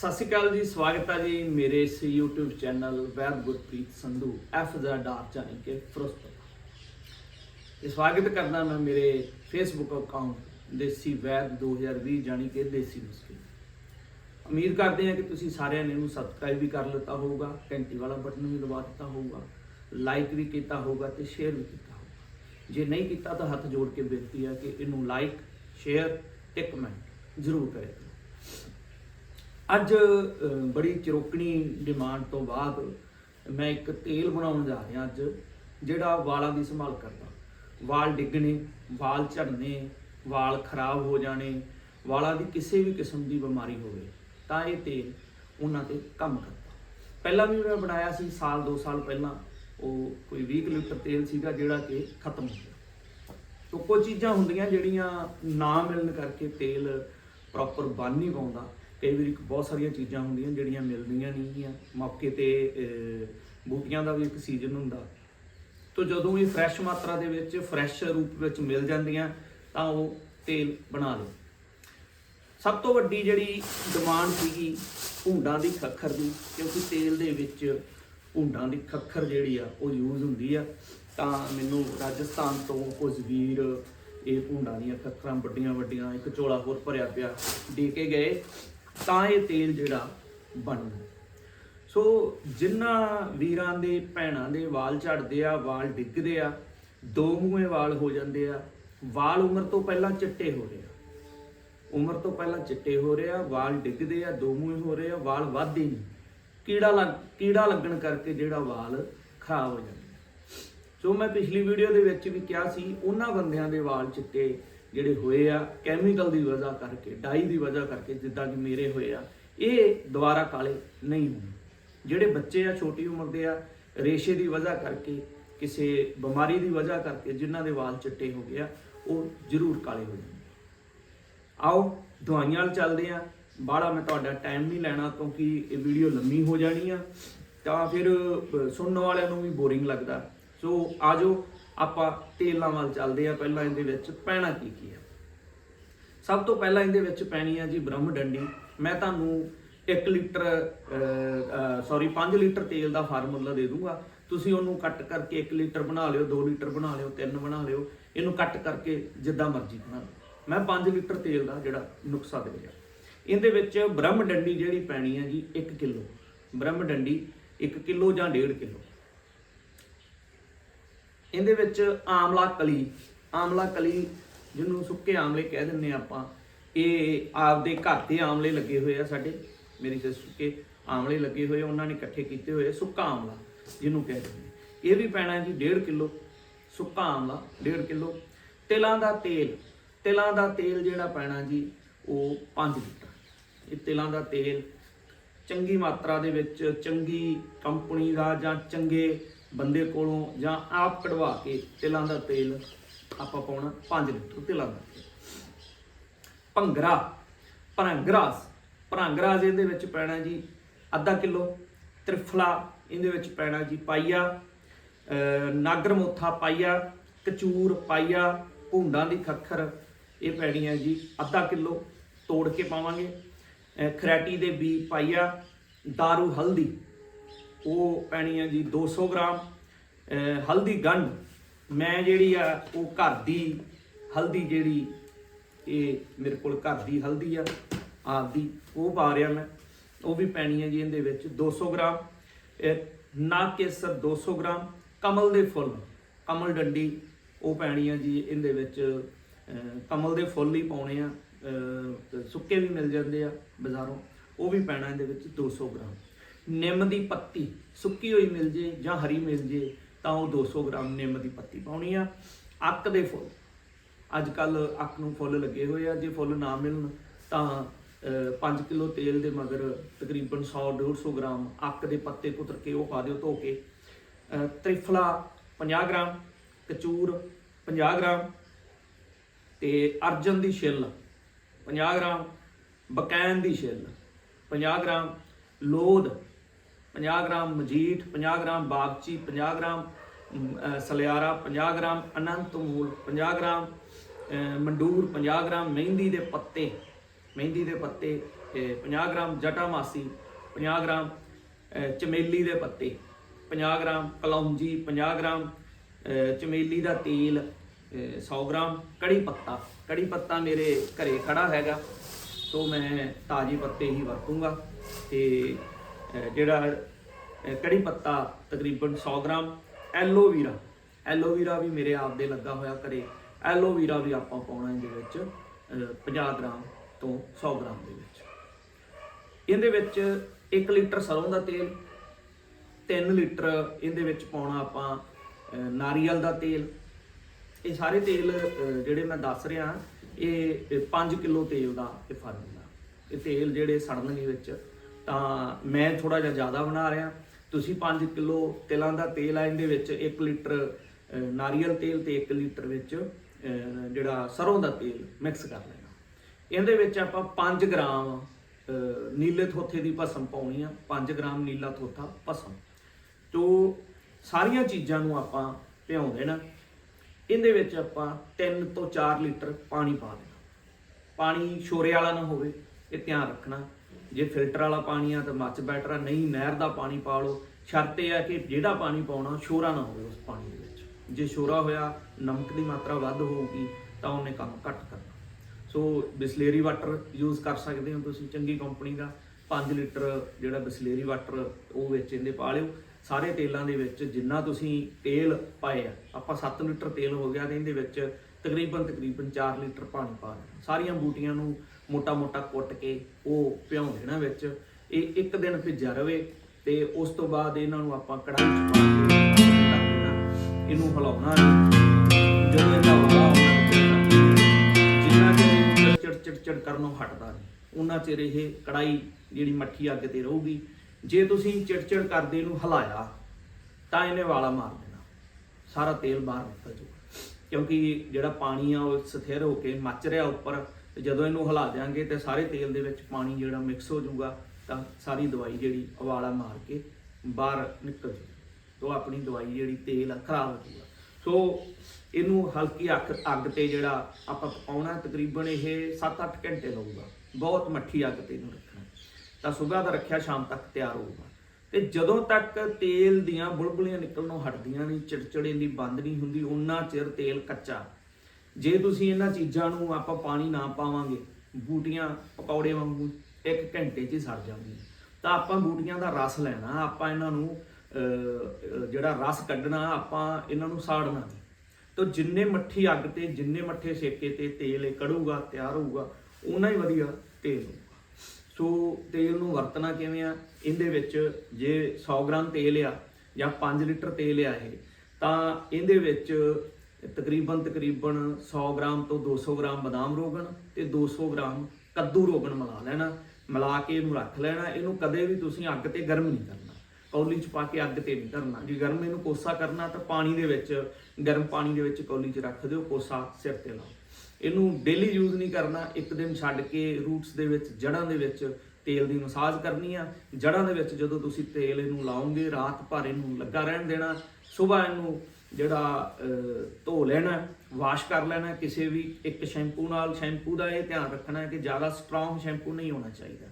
ਸਤਿ ਸ਼੍ਰੀ ਅਕਾਲ ਜੀ, ਸਵਾਗਤ ਹੈ ਜੀ ਮੇਰੇ ਇਸ YouTube ਚੈਨਲ ਵੈਦ ਗੁਰਪ੍ਰੀਤ ਸੰਧੂ ਐਫ ਦਾ ਡਾਰ ਜਾਨੀ ਕਿ ਫਰੋਸਟ ਇਹ ਸਵਾਗਤ ਕਰਦਾ ਮੈਂ ਮੇਰੇ Facebook ਅਕਾਊਂਟ ਦੇਸੀ ਵੈਦ 2020 ਜਾਨੀ ਕਿ ਦੇਸੀ ਨੁਸਖੇ। ਉਮੀਦ ਕਰਦੇ ਹਾਂ ਕਿ ਤੁਸੀਂ ਸਾਰਿਆਂ ਨੇ ਇਹਨੂੰ ਸਬਸਕ੍ਰਾਈਬ ਵੀ ਕਰ ਲਿੱਤਾ ਹੋਊਗਾ, ਘੰਟੀ ਵਾਲਾ ਬਟਨ ਵੀ ਦਬਾ ਦਿੱਤਾ ਹੋਊਗਾ ਲਾਈਕ ਵੀ ਕੀਤਾ ਹੋਊਗਾ ਤੇ ਸ਼ੇਅਰ ਵੀ ਕੀਤਾ ਹੋਊਗਾ। ਜੇ ਨਹੀਂ ਕੀਤਾ ਤਾਂ ਹੱਥ ਜੋੜ ਕੇ ਬੇਨਤੀ ਹੈ ਕਿ ਇਹਨੂੰ ਲਾਈਕ ਸ਼ੇਅਰ ਤੇ ਕਮੈਂਟ ਜ਼ਰੂਰ ਕਰਿਆ ਅੱਜ ਬੜੀ ਚਰੋਕਣੀ ਡਿਮਾਂਡ ਤੋਂ ਬਾਅਦ ਮੈਂ ਇੱਕ ਤੇਲ ਬਣਾਉਣ ਜਾ ਰਿਹਾ ਅੱਜ, ਜਿਹੜਾ ਵਾਲਾਂ ਦੀ ਸੰਭਾਲ ਕਰਦਾ। ਵਾਲ ਡਿੱਗਣੇ, ਵਾਲ ਝੜਨੇ, ਵਾਲ ਖਰਾਬ ਹੋ ਜਾਣੇ, ਵਾਲਾਂ ਦੀ ਕਿਸੇ ਵੀ ਕਿਸਮ ਦੀ ਬਿਮਾਰੀ ਹੋਵੇ, ਤਾਂ ਇਹ ਤੇਲ ਉਹਨਾਂ ਤੇ ਕੰਮ ਕਰਦਾ। ਪਹਿਲਾਂ ਵੀ ਮੈਂ ਬਣਾਇਆ ਸੀ, ਸਾਲ 2 ਸਾਲ ਪਹਿਲਾਂ, ਉਹ ਕੋਈ 20 ਕੁ ਲੀਟਰ ਤੇਲ ਸੀਗਾ, ਜਿਹੜਾ ਕਿ ਖਤਮ ਹੋ ਗਿਆ। ਤੋ ਕੁਝ ਚੀਜ਼ਾਂ ਹੁੰਦੀਆਂ ਜਿਹੜੀਆਂ ਨਾ ਮਿਲਣ ਕਰਕੇ ਤੇਲ ਪ੍ਰੋਪਰ ਬਣ ਨਹੀਂ ਪਾਉਂਦਾ। ਕਈ ਵਾਰੀ ਬਹੁਤ ਸਾਰੀਆਂ ਚੀਜ਼ਾਂ ਹੁੰਦੀਆਂ ਜਿਹੜੀਆਂ ਮਿਲਦੀਆਂ ਨਹੀਂ ਮੌਕੇ ਤੇ ਬੂਟੀਆਂ ਦਾ ਵੀ ਇੱਕ ਸੀਜ਼ਨ ਹੁੰਦਾ। ਤੋ ਜਦੋਂ ਇਹ ਫਰੈਸ਼ ਮਾਤਰਾ ਦੇ ਵਿੱਚ ਫਰੈਸ਼ ਰੂਪ ਵਿੱਚ ਮਿਲ ਜਾਂਦੀਆਂ, ਤਾਂ ਉਹ ਤੇਲ ਬਣਾ ਲਓ। ਸਭ ਤੋਂ ਵੱਡੀ ਜਿਹੜੀ ਡਿਮਾਂਡ ਸੀਗੀ ਭੁੰਡਾਂ ਦੀ ਖੱਖਰ ਦੀ, ਕਿਉਂਕਿ ਤੇਲ ਦੇ ਵਿੱਚ ਭੁੰਡਾਂ ਦੀ ਖੱਖਰ ਜਿਹੜੀ ਆ, ਉਹ ਯੂਜ਼ ਹੁੰਦੀ ਆ। ਤਾਂ ਮੈਨੂੰ ਰਾਜਸਥਾਨ ਤੋਂ ਕੁਝ ਵੀਰ ਇਹ ਭੁੰਡਾਂ ਦੀਆਂ ਖੱਖਰਾਂ ਵੱਡੀਆਂ ਵੱਡੀਆਂ ਇੱਕ ਝੋਲਾ ਹੋਰ ਭਰਿਆ ਪਿਆ, ਦੇ ਕੇ ਗਏ। ਤਾਂ ਇਹ ਤੇਲ ਜਿਹੜਾ ਬਣਨਾ ਸੋ ਜਿਨ੍ਹਾਂ ਵੀਰਾਂ ਦੇ, ਭੈਣਾਂ ਦੇ ਵਾਲ ਝੜਦੇ ਆ, ਵਾਲ ਡਿੱਗਦੇ ਆ, ਦੋ ਮੂਹੇ ਵਾਲ ਹੋ ਜਾਂਦੇ ਆ, ਵਾਲ ਉਮਰ ਤੋਂ ਪਹਿਲਾਂ ਚਿੱਟੇ ਹੋ ਰਹੇ ਆ। ਉਮਰ ਤੋਂ ਪਹਿਲਾਂ ਚਿੱਟੇ ਹੋ ਰਹੇ ਆ, ਵਾਲ ਡਿੱਗਦੇ ਆ, ਦੋ ਮੂਹੇ ਹੋ ਰਹੇ ਆ, ਵਾਲ ਵੱਧਦੇ ਨਹੀਂ। ਕੀੜਾ ਲੱਗ, ਕੀੜਾ ਲੱਗਣ ਕਰਕੇ ਜਿਹੜਾ ਵਾਲ ਖਰਾਬ ਹੋ ਜਾਂਦਾ ਸੋ ਮੈਂ ਪਿਛਲੀ ਵੀਡੀਓ ਦੇ ਵਿੱਚ ਵੀ ਕਿਹਾ ਸੀ, ਉਹਨਾਂ ਬੰਦਿਆਂ ਦੇ ਵਾਲ ਚਿੱਟੇ ਜਿਹੜੇ ਹੋਏ ਆ ਕੈਮੀਕਲ ਦੀ ਵਜ੍ਹਾ ਕਰਕੇ ਡਾਈ ਦੀ ਵਜ੍ਹਾ ਕਰਕੇ ਜਿੱਦਾਂ ਕਿ ਮੇਰੇ ਹੋਏ ਆ, ਇਹ ਦੁਬਾਰਾ ਕਾਲੇ ਨਹੀਂ ਹੋਣੇ ਜਿਹੜੇ ਬੱਚੇ ਆ, ਛੋਟੀ ਉਮਰ ਦੇ ਆ, ਰੇਸ਼ੇ ਦੀ ਵਜ੍ਹਾ ਕਰਕੇ, ਕਿਸੇ ਬਿਮਾਰੀ ਦੀ ਵਜ੍ਹਾ ਕਰਕੇ ਜਿਨ੍ਹਾਂ ਦੇ ਵਾਲ ਚਿੱਟੇ ਹੋ ਗਏ ਆ, ਉਹ ਜ਼ਰੂਰ ਕਾਲੇ ਹੋ ਜਾਂਦੇ ਆਓ, ਦਵਾਈਆਂ ਵੱਲ ਚੱਲਦੇ ਆ। ਬਾਹਲਾ ਮੈਂ ਤੁਹਾਡਾ ਟਾਈਮ ਨਹੀਂ ਲੈਣਾ ਕਿਉਂਕਿ ਇਹ ਵੀਡੀਓ ਲੰਮੀ ਹੋ ਜਾਣੀ ਆ। ਤਾਂ ਫਿਰ ਸੁਣਨ ਵਾਲਿਆਂ ਨੂੰ ਵੀ ਬੋਰਿੰਗ ਲੱਗਦਾ। ਸੋ ਆਜੋ ਆਪਾਂ ਤੇਲਾਂ ਵੱਲ ਚੱਲਦੇ ਆ ਪਹਿਲਾਂ ਇਹਦੇ ਵਿੱਚ ਪੈਣਾ ਕੀ ਕੀ ਹੈ ਸਭ ਤੋਂ ਪਹਿਲਾਂ ਇਹਦੇ ਵਿੱਚ ਪੈਣੀ ਆ ਜੀ ਬ੍ਰਹਮ ਡੰਡੀ। ਮੈਂ ਤੁਹਾਨੂੰ 1 ਲੀਟਰ ਸੌਰੀ 5 ਲੀਟਰ ਤੇਲ ਦਾ ਫਾਰਮੂਲਾ ਦੇ ਦੂੰਗਾ। ਤੁਸੀਂ ਉਹਨੂੰ ਕੱਟ ਕਰਕੇ 1 ਲੀਟਰ ਬਣਾ ਲਿਓ 2 ਲੀਟਰ ਬਣਾ ਲਿਓ 3 ਬਣਾ ਲਿਓ। ਇਹਨੂੰ ਕੱਟ ਕਰਕੇ ਜਿੱਦਾਂ ਮਰਜ਼ੀ ਬਣਾ ਲਓ। ਮੈਂ 5 ਲੀਟਰ ਤੇਲ ਦਾ ਜਿਹੜਾ ਨੁਕਸਾ ਦੇ ਰਿਹਾ। ਇਹਦੇ ਵਿੱਚ ਬ੍ਰਹਮ ਡੰਡੀ ਜਿਹੜੀ ਪੈਣੀ ਆ ਜੀ 1 ਕਿਲੋ। ਬ੍ਰਹਮ ਡੰਡੀ 1 ਕਿਲੋ ਜਾਂ 1.5 ਕਿਲੋ। ਇਹਦੇ ਵਿੱਚ ਆਮਲਾ ਕਲੀ ਆਮਲਾ ਕਲੀ ਜਿਹਨੂੰ ਸੁੱਕੇ ਆਮਲੇ ਕਹਿ ਦਿੰਨੇ ਆਪਾਂ, ਇਹ ਆਪਦੇ ਘਰ ਦੇ ਆਮਲੇ ਲੱਗੇ ਹੋਏ ਆ ਸਾਡੇ, ਮੇਰੀ ਸਿਸਟਰ ਕੇ ਆਮਲੇ ਲੱਗੇ ਹੋਏ ਉਹਨਾਂ ਨੇ ਇਕੱਠੇ ਕੀਤੇ ਹੋਏ ਸੁੱਕਾ ਆਮਲਾ ਜਿਹਨੂੰ ਕਹਿ ਦਿੰਦੇ ਇਹ ਵੀ ਪੈਣਾ ਜੀ 1.5 ਕਿਲੋ ਸੁੱਕਾ ਆਮਲਾ 1.5 ਕਿਲੋ। ਤਿਲਾਂ ਦਾ ਤੇਲ, ਤਿਲਾਂ ਦਾ ਤੇਲ ਜਿਹੜਾ ਪੈਣਾ ਜੀ ਉਹ 5 ਲੀਟਰ। ਇਹ ਤਿਲਾਂ ਦਾ ਤੇਲ ਚੰਗੀ ਮਾਤਰਾ ਦੇ ਵਿੱਚ ਚੰਗੀ ਕੰਪਨੀ ਦਾ ਜਾਂ ਚੰਗੇ ਬੰਦੇ ਕੋਲੋਂ ਜਾਂ ਆਪ ਕਢਵਾ ਕੇ ਤਿਲਾਂ ਦਾ ਤੇਲ ਆਪਾਂ ਪਾਉਣਾ 5 ਲੀਟਰ ਤਿਲਾਂ ਦਾ ਭੰਗਰਾ, ਭਰੰਗਰਾਸ ਭਰੰਗਰਾਸ ਇਹਦੇ ਵਿੱਚ ਪੈਣਾ ਜੀ ਅੱਧਾ ਕਿਲੋ, ਤ੍ਰਿਫਲਾ ਇਹਦੇ ਵਿੱਚ ਪੈਣਾ ਜੀ ਪਾਈਆ, ਅਹ ਨਾਗਰ ਮੋਥਾ ਪਾਈਆ, ਕਚੂਰ ਪਾਈਆ, ਭੁੰਡਾਂ ਦੀ ਖੱਖਰ ਇਹ ਪੈਣੀ ਹੈ ਜੀ ਅੱਧਾ ਕਿਲੋ ਤੋੜ ਕੇ ਪਾਵਾਂਗੇ। ਅਹ ਖਰੈਟੀ ਦੇ ਬੀ ਪਾਈਆ दारू ਹਲਦੀ ਉਹ ਪੈਣੀ ਹੈ ਜੀ 200 ਗ੍ਰਾਮ ਹਲਦੀ ਗੰਢ। ਮੈਂ ਜਿਹੜੀ ਆ, ਉਹ ਘਰ ਦੀ ਹਲਦੀ ਜਿਹੜੀ, ਇਹ ਮੇਰੇ ਕੋਲ ਘਰ ਦੀ ਹਲਦੀ ਆ ਆਪਦੀ ਉਹ ਪਾ ਰਿਹਾ ਮੈਂ। ਉਹ ਵੀ ਪੈਣੀ ਹੈ ਜੀ ਇਹਦੇ ਵਿੱਚ 200 ਗ੍ਰਾਮ। ਨਾ ਕੇਸਰ 200 ਗ੍ਰਾਮ, ਕਮਲ ਦੇ ਫੁੱਲ। ਕਮਲ ਡੰਡੀ, ਉਹ ਪੈਣੀ ਆ ਜੀ ਇਹਦੇ ਵਿੱਚ ਕਮਲ ਦੇ ਫੁੱਲ ਹੀ ਪਾਉਣੇ ਆ ਸੁੱਕੇ ਵੀ ਮਿਲ ਜਾਂਦੇ ਆ ਬਾਜ਼ਾਰੋਂ। ਉਹ ਵੀ ਪੈਣਾ ਇਹਦੇ ਵਿੱਚ 200 ਗ੍ਰਾਮ। ਨਿੰਮ ਦੀ ਪੱਤੀ ਸੁੱਕੀ ਹੋਈ ਮਿਲ ਜੇ ਜਾਂ ਹਰੀ ਮਿਲ ਜੇ, ਤਾਂ ਉਹ 200 ਗ੍ਰਾਮ ਨਿੰਮ ਦੀ ਪੱਤੀ ਪਾਉਣੀ ਆ। ਅੱਕ ਦੇ ਫੁੱਲ। ਅੱਜ ਕੱਲ ਅੱਕ ਨੂੰ ਫੁੱਲ ਲੱਗੇ ਹੋਏ ਆ। ਜੇ ਫੁੱਲ ਨਾ ਮਿਲਣ, ਤਾਂ 5 ਕਿਲੋ ਤੇਲ ਦੇ ਮਗਰ ਤਕਰੀਬਨ 100 150 ਗ੍ਰਾਮ ਅੱਕ ਦੇ ਪੱਤੇ ਕੁਤਰ ਕੇ ਉਹ ਪਾ ਦਿਓ ਧੋ ਕੇ। ਤ੍ਰਿਫਲਾ 50 ਗ੍ਰਾਮ, ਕਚੂਰ 50 ਗ੍ਰਾਮ ਤੇ ਅਰਜਨ ਦੀ ਛਿੱਲ 50 ਗ੍ਰਾਮ, ਬਕੈਨ ਦੀ ਛਿੱਲ 50 ਗ੍ਰਾਮ ਲੋਦ 50 ਗ੍ਰਾਮ ਮਜੀਠ 50 ਗ੍ਰਾਮ ਬਾਗਚੀ 50 ਗ੍ਰਾਮ ਸਲਿਆਰਾ 50 ਗ੍ਰਾਮ ਅਨੰਤ ਮੂਲ 50 ਗ੍ਰਾਮ ਮੰਡੂਰ 50 ਗ੍ਰਾਮ ਮਹਿੰਦੀ ਦੇ ਪੱਤੇ ਮਹਿੰਦੀ ਦੇ ਪੱਤੇ ਇਹ 50 ਗ੍ਰਾਮ ਜਟਾ ਮਾਸੀ 50 ਗ੍ਰਾਮ ਚਮੇਲੀ ਦੇ ਪੱਤੇ 50 ਗ੍ਰਾਮ ਕਲੌਂਜੀ 50 ਗ੍ਰਾਮ ਚਮੇਲੀ ਦਾ ਤੇਲ ਅਹ, 100 ਗ੍ਰਾਮ ਕੜੀ ਪੱਤਾ। ਕੜੀ ਪੱਤਾ ਮੇਰੇ ਘਰੇ ਖੜਾ ਹੈਗਾ ਤੋਂ ਮੈਂ ਤਾਜ਼ੇ ਪੱਤੇ ਹੀ ਵਰਤੂੰਗਾ ਤੇ ਜਿਹੜਾ ਕੜੀ ਪੱਤਾ ਤਕਰੀਬਨ 100 ਗ੍ਰਾਮ ਐਲੋਵੀਰਾ ਐਲੋਵੀਰਾ ਵੀ ਮੇਰੇ ਆਪ ਦੇ ਲੱਗਾ ਹੋਇਆ ਘਰੇ। ਐਲੋਵੀਰਾ ਵੀ ਆਪਾਂ ਪਾਉਣਾ ਇਹਦੇ ਵਿੱਚ ਅਹ, 50 ਗ੍ਰਾਮ ਤੋਂ 100 ਗ੍ਰਾਮ ਦੇ ਵਿੱਚ। ਇਹਦੇ ਵਿੱਚ 1 ਲੀਟਰ ਸਰੋਂ ਦਾ ਤੇਲ 3 ਲੀਟਰ ਇਹਦੇ ਵਿੱਚ ਪਾਉਣਾ ਆਪਾਂ ਨਾਰੀਅਲ ਦਾ ਤੇਲ। ਇਹ ਸਾਰੇ ਤੇਲ ਜਿਹੜੇ ਮੈਂ ਦੱਸ ਰਿਹਾ ਇਹ 5 ਕਿਲੋ ਤੇਲ ਦਾ ਇਹ ਫਾਰਮੂਲਾ ਇਹ ਤੇਲ ਜਿਹੜੇ ਸੜਨਗੇ ਵਿੱਚ ਤਾਂ ਮੈਂ ਥੋੜਾ ਜਿਹਾ ਜ਼ਿਆਦਾ ਬਣਾ ਰਿਹਾ। ਤੁਸੀਂ 5 ਕਿਲੋ ਤਿਲਾਂ ਦਾ ਤੇਲ ਆ, ਇਹਦੇ ਵਿੱਚ 1 ਲੀਟਰ ਨਾਰੀਅਲ ਤੇਲ ਤੇ 1 ਲੀਟਰ ਵਿੱਚ ਜਿਹੜਾ ਸਰੋਂ ਦਾ ਤੇਲ ਮਿਕਸ ਕਰ ਲੈਣਾ। ਇਹਦੇ ਵਿੱਚ ਆਪਾਂ 5 ਗ੍ਰਾਮ ਨੀਲੇ ਥੋਥੇ ਦੀ ਭਸਮ ਪਾਉਣੀ ਆ। 5 ਗ੍ਰਾਮ ਨੀਲਾ ਥੋਥਾ ਭਸਮ। ਤੋਂ ਸਾਰੀਆਂ ਚੀਜ਼ਾਂ ਨੂੰ ਆਪਾਂ ਭਿਉਂ ਦੇਣਾ ਇਹਦੇ ਵਿੱਚ ਆਪਾਂ 3 ਤੋਂ 4 ਲੀਟਰ ਪਾਣੀ ਪਾ ਦੇਣਾ। ਪਾਣੀ ਸ਼ੋਰੇ ਵਾਲਾ ਨਾ ਹੋਵੇ, ਇਹ ਧਿਆਨ ਰੱਖਣਾ। ਜੇ ਫਿਲਟਰ ਵਾਲਾ ਪਾਣੀ ਆ ਤਾਂ ਮੱਚ ਬੈਟਰ ਆ, ਨਹੀਂ ਨਹਿਰ ਦਾ ਪਾਣੀ ਪਾ ਲਓ। ਸ਼ਰਤ ਇਹ ਆ ਕਿ ਜਿਹੜਾ ਪਾਣੀ ਪਾਉਣਾ, ਸ਼ੋਰਾ ਨਾ ਹੋਵੇ ਉਸ ਪਾਣੀ ਦੇ ਵਿੱਚ। ਜੇ ਸ਼ੋਰਾ ਹੋਇਆ, ਨਮਕ ਦੀ ਮਾਤਰਾ ਵੱਧ ਹੋਊਗੀ, ਤਾਂ ਉਹਨੇ ਕੰਮ ਘੱਟ ਕਰਨਾ। ਸੋ ਬਿਸਲੇਰੀ ਵਾਟਰ ਯੂਜ਼ ਕਰ ਸਕਦੇ ਹੋ ਤੁਸੀਂ ਚੰਗੀ ਕੰਪਨੀ ਦਾ। 5 ਲੀਟਰ ਜਿਹੜਾ ਬਿਸਲੇਰੀ ਵਾਟਰ, ਉਹ ਵਿੱਚ ਇਹਦੇ ਪਾ ਲਿਓ। ਸਾਰੇ ਤੇਲਾਂ ਦੇ ਵਿੱਚ ਜਿੰਨਾ ਤੁਸੀਂ ਤੇਲ ਪਾਏ ਆ, ਆਪਾਂ 7 ਲੀਟਰ ਤੇਲ ਹੋ ਗਿਆ ਤੇ ਇਹਦੇ ਵਿੱਚ ਤਕਰੀਬਨ ਤਕਰੀਬਨ 4 ਲੀਟਰ ਪਾਣੀ ਪਾ ਲਿਆ ਸਾਰੀਆਂ ਬੂਟੀਆਂ ਨੂੰ ਮੋਟਾ-ਮੋਟਾ ਕੁੱਟ ਕੇ ਉਹ ਭਿਉਂ ਦੇਣਾ ਵਿੱਚ। ਇਹ ਇੱਕ ਦਿਨ ਭਿੱਜਿਆ ਰਵੇ ਤੇ ਉਸ ਤੋਂ ਬਾਅਦ ਇਹਨਾਂ ਨੂੰ ਆਪਾਂ ਕੜਾਹੀ ਚ ਪਾ ਕੇ ਇਹਨੂੰ ਹਿਲਾਉਣਾ ਨਹੀਂ। ਜਦੋਂ ਇਹਦਾ ਵਾਲਾ ਜਿੰਨਾ ਚਿਰ ਚਿੜ ਚਿੜ ਚਿੜ ਕਰਨੋਂ ਹਟਦਾ ਨਹੀਂ। ਉਹਨਾਂ ਚਿਰ ਇਹ ਕੜਾਈ ਜਿਹੜੀ ਮੱਠੀ ਅੱਗ ਤੇ ਰਹੂਗੀ। ਜੇ ਤੁਸੀਂ ਚਿੜਚਿੜ ਕਰਦੇ ਇਹਨੂੰ ਹਿਲਾਇਆ, ਤਾਂ ਇਹਨੇ ਵਾਲਾ ਮਾਰ ਦੇਣਾ। ਸਾਰਾ ਤੇਲ ਬਾਹਰ ਨਿਕਲ ਜਾਊਗਾ। ਕਿਉਂਕਿ ਜਿਹੜਾ ਪਾਣੀ ਆ ਉਹ ਸਥਿਰ ਹੋ ਕੇ ਮੱਚ ਰਿਹਾ ਉੱਪਰ ਤੇ ਜਦੋਂ ਇਹਨੂੰ ਹਿਲਾ ਦਿਆਂਗੇ ਤੇ ਸਾਰੇ ਤੇਲ ਦੇ ਵਿੱਚ ਪਾਣੀ ਜਿਹੜਾ ਮਿਕਸ ਹੋ ਜਾਊਗਾ, ਤਾਂ ਸਾਰੀ ਦਵਾਈ ਜਿਹੜੀ ਉਬਾਲਾ ਮਾਰ ਕੇ ਬਾਹਰ ਨਿਕਲ ਜਾਊਗੀ। ਤੋਂ ਆਪਣੀ ਦਵਾਈ ਜਿਹੜੀ ਤੇਲ ਆ, ਖਰਾਬ ਹੋ ਜਾਊਗਾ। ਸੋ ਇਹਨੂੰ ਹਲਕੀ ਅੱਗ ਅੱਗ ਤੇ ਜਿਹੜਾ ਆਪਾਂ ਪਕਾਉਣਾ ਤਕਰੀਬਨ ਇਹ 7-8 ਘੰਟੇ ਲਊਗਾ ਬਹੁਤ ਮੱਠੀ ਅੱਗ ਤੇ ਇਹਨੂੰ ਰੱਖਣਾ। ਤਾਂ ਸਵੇਰ ਦਾ ਰੱਖਿਆ, ਸ਼ਾਮ ਤੱਕ ਤਿਆਰ ਹੋਊਗਾ। ਤੇ ਜਦੋਂ ਤੱਕ ਤੇਲ ਦੀਆਂ ਬੁਲਬੁਲੀਆਂ ਨਿਕਲਣੋਂ ਹਟਦੀਆਂ ਨਹੀਂ, ਚਿੜਚਿੜੇ ਦੀ ਬੰਦ ਨਹੀਂ ਹੁੰਦੀ ਉਹਨਾਂ ਚਿਰ ਤੇਲ ਕੱਚਾ ਜੇ ਤੁਸੀਂ ਇਹਨਾਂ ਚੀਜ਼ਾਂ ਨੂੰ ਆਪਾਂ ਪਾਣੀ ਨਾ ਪਾਵਾਂਗੇ, ਬੂਟੀਆਂ ਪਕੌੜੇ ਵਾਂਗੂ ਇੱਕ ਘੰਟੇ 'ਚ ਹੀ ਸੜ ਜਾਂਦੀਆਂ। ਤਾਂ ਆਪਾਂ ਬੂਟੀਆਂ ਦਾ ਰਸ ਲੈਣਾ, ਆਪਾਂ ਇਹਨਾਂ ਨੂੰ ਜਿਹੜਾ ਰਸ ਕੱਢਣਾ, ਆਪਾਂ ਇਹਨਾਂ ਨੂੰ ਸਾੜਨਾ। ਨਹੀਂ ਤਾਂ ਜਿੰਨੇ ਮੱਠੀ ਅੱਗ ਤੇ, ਜਿੰਨੇ ਮੱਠੇ ਸੇਕੇ ਤੇ ਤੇਲ ਇਹ ਕੜੂਗਾ ਤਿਆਰ ਹੋਊਗਾ ਉਹਨਾਂ ਹੀ ਵਧੀਆ ਤੇਲ ਹੋਊਗਾ। ਸੋ ਤੇਲ ਨੂੰ ਵਰਤਣਾ ਕਿਵੇਂ ਆ? ਇਹਦੇ ਵਿੱਚ ਜੇ 100 ਗ੍ਰਾਮ ਤੇਲ ਆ ਜਾਂ 5 ਲੀਟਰ ਤੇਲ ਆ ਇਹ, ਤਾਂ ਇਹਦੇ ਵਿੱਚ ਤਕਰੀਬਨ ਤਕਰੀਬਨ 100 ਗ੍ਰਾਮ ਤੋਂ 200 ਗ੍ਰਾਮ ਬਦਾਮ ਰੋਗਣ ਤੇ 200 ਗ੍ਰਾਮ ਕੱਦੂ ਰੋਗਣ ਮਿਲਾ ਲੈਣਾ, ਮਿਲਾ ਕੇ ਇਹਨੂੰ ਰੱਖ ਲੈਣਾ, ਇਹਨੂੰ ਕਦੇ ਵੀ ਤੁਸੀਂ ਅੱਗ ਤੇ ਗਰਮ ਨਹੀਂ ਕਰਨਾ। ਕੌਲੀ ਚ ਪਾ ਕੇ ਅੱਗ ਤੇ ਨਹੀਂ ਧਰਨਾ। ਜੇ ਗਰਮ ਇਹਨੂੰ ਕੋਸਾ ਕਰਨਾ ਤਾਂ ਪਾਣੀ ਦੇ ਵਿੱਚ, ਗਰਮ ਪਾਣੀ ਦੇ ਵਿੱਚ ਕੌਲੀ ਚ ਰੱਖ ਦਿਓ, ਕੋਸਾ ਸਿਰ ਤੇ ਲਾਓ। ਇਹਨੂੰ ਡੇਲੀ ਯੂਜ਼ ਨਹੀਂ ਕਰਨਾ, ਇੱਕ ਦਿਨ ਛੱਡ ਕੇ ਰੂਟਸ ਦੇ ਵਿੱਚ ਜੜਾਂ ਦੇ ਵਿੱਚ ਤੇਲ ਦੀ ਮਸਾਜ ਕਰਨੀ ਆ। ਜੜਾਂ ਦੇ ਵਿੱਚ ਜਦੋਂ ਤੁਸੀਂ ਤੇਲ ਇਹਨੂੰ ਲਾਓਗੇ, ਰਾਤ ਭਰ ਇਹਨੂੰ ਲੱਗਾ ਰਹਿਣ ਦੇਣਾ, ਸਵੇਰ ਇਹਨੂੰ ਜਿਹੜਾ ਧੋ ਲੈਣਾ, ਵਾਸ਼ ਕਰ ਲੈਣਾ, ਕਿਸੇ ਵੀ ਇੱਕ ਸ਼ੈਂਪੂ ਨਾਲ, ਸ਼ੈਂਪੂ ਦਾ ਇਹ ਧਿਆਨ ਰੱਖਣਾ ਹੈ ਕਿ ਜ਼ਿਆਦਾ ਸਟਰੋਂਗ ਸ਼ੈਂਪੂ ਨਹੀਂ ਹੋਣਾ ਚਾਹੀਦਾ।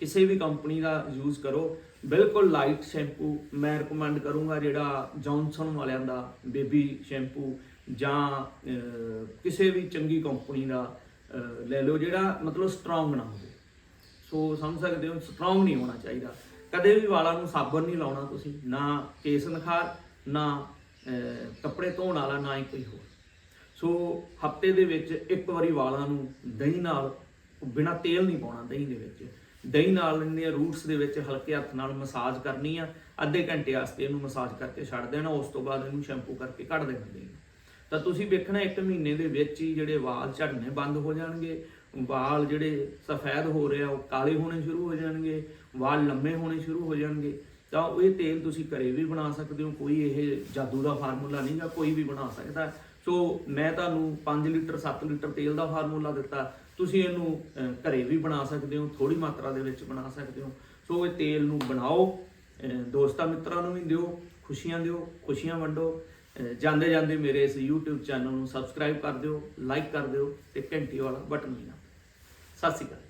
ਕਿਸੇ ਵੀ ਕੰਪਨੀ ਦਾ ਯੂਜ਼ ਕਰੋ। ਬਿਲਕੁਲ ਲਾਈਟ ਸ਼ੈਂਪੂ ਮੈਂ ਰეკਮੈਂਡ ਕਰੂੰਗਾ ਜਿਹੜਾ ਜੌਨਸਨ ਵਾਲਿਆਂ ਦਾ ਬੇਬੀ ਸ਼ੈਂਪੂ ਜਾਂ ਕਿਸੇ ਵੀ ਚੰਗੀ ਕੰਪਨੀ ਦਾ ਲੈ ਲਓ ਜਿਹੜਾ ਮਤਲਬ ਸਟਰੋਂਗ ਨਾ ਹੋਵੇ। ਸੋ ਸਮਝ ਸਕਦੇ ਹੋ ਸਟਰੋਂਗ ਨਹੀਂ ਹੋਣਾ ਚਾਹੀਦਾ। ਕਦੇ ਵੀ ਵਾਲਾਂ ਨੂੰ ਸਾਬਣ ਨਹੀਂ ਲਾਉਣਾ ਤੁਸੀਂ, ਨਾ ਕੇਸ ਨਖਾਰ ਨਾ ਕੱਪੜੇ ਧੋਣ ਵਾਲਾ ਨਾ ਹੀ ਕੋਈ ਹੋਰ। ਸੋ ਹਫ਼ਤੇ ਦੇ ਵਿੱਚ ਇੱਕ ਵਾਰੀ ਵਾਲਾਂ ਨੂੰ ਦਹੀਂ ਨਾਲ, ਬਿਨਾ ਤੇਲ ਨਹੀਂ ਪਾਉਣਾ ਦਹੀਂ ਦੇ ਵਿੱਚ। ਦਹੀਂ ਨਾਲ ਇਹਨੇ ਰੂਟਸ ਦੇ ਵਿੱਚ ਹਲਕੇ ਹੱਥ ਨਾਲ ਮਸਾਜ ਕਰਨੀ ਆ। ਅੱਧੇ ਘੰਟੇ ਵਾਸਤੇ ਇਹਨੂੰ ਮਸਾਜ ਕਰਕੇ ਛੱਡ ਦੇਣਾ, ਉਸ ਤੋਂ ਬਾਅਦ ਇਹਨੂੰ ਸ਼ੈਂਪੂ ਕਰਕੇ ਕੱਢ ਦੇਣਾ ਦਹੀਂ ਤਾਂ ਤੁਸੀਂ ਵੇਖਣਾ, ਇੱਕ ਮਹੀਨੇ ਦੇ ਵਿੱਚ ਹੀ ਜਿਹੜੇ ਵਾਲ ਝੜਨੇ ਬੰਦ ਹੋ ਜਾਣਗੇ। ਵਾਲ ਜਿਹੜੇ ਸਫੈਦ ਹੋ ਰਹੇ ਆ, ਉਹ ਕਾਲੇ ਹੋਣੇ ਸ਼ੁਰੂ ਹੋ ਜਾਣਗੇ। ਵਾਲ ਲੰਮੇ ਹੋਣੇ ਸ਼ੁਰੂ ਹੋ ਜਾਣਗੇ। ਤਾਂ ਉਹ ਇਹ ਤੇਲ ਤੁਸੀਂ ਘਰੇ ਵੀ ਬਣਾ ਸਕਦੇ ਹੋ ਕੋਈ ਇਹ ਜਾਦੂ ਦਾ ਫਾਰਮੂਲਾ ਨਹੀਂਗਾ ਕੋਈ ਵੀ ਬਣਾ ਸਕਦਾ। ਸੋ ਮੈਂ ਤੁਹਾਨੂੰ 5 ਲੀਟਰ 7 ਲੀਟਰ ਤੇਲ ਦਾ ਫਾਰਮੂਲਾ ਦਿੱਤਾ। ਤੁਸੀਂ ਇਹਨੂੰ ਅਹ, ਘਰੇ ਵੀ ਬਣਾ ਸਕਦੇ ਹੋ ਥੋੜੀ ਮਾਤਰਾ ਦੇ ਵਿੱਚ ਬਣਾ ਸਕਦੇ ਹੋ। ਸੋ ਇਹ ਤੇਲ ਨੂੰ ਬਣਾਓ ਦੋਸਤਾਂ ਮਿੱਤਰਾਂ ਨੂੰ ਵੀ ਦਿਓ ਖੁਸ਼ੀਆਂ ਦਿਓ ਖੁਸ਼ੀਆਂ ਵੰਡੋ। ਜਾਂਦੇ ਜਾਂਦੇ ਮੇਰੇ ਇਸ YouTube ਚੈਨਲ ਨੂੰ ਸਬਸਕ੍ਰਾਈਬ ਕਰ ਦਿਓ ਲਾਈਕ ਕਰ ਦਿਓ ਤੇ ਘੰਟੀ ਵਾਲਾ ਬਟਨ ਵੀ ਨਾ। ਸਤਿ ਸ਼੍ਰੀ ਅਕਾਲ।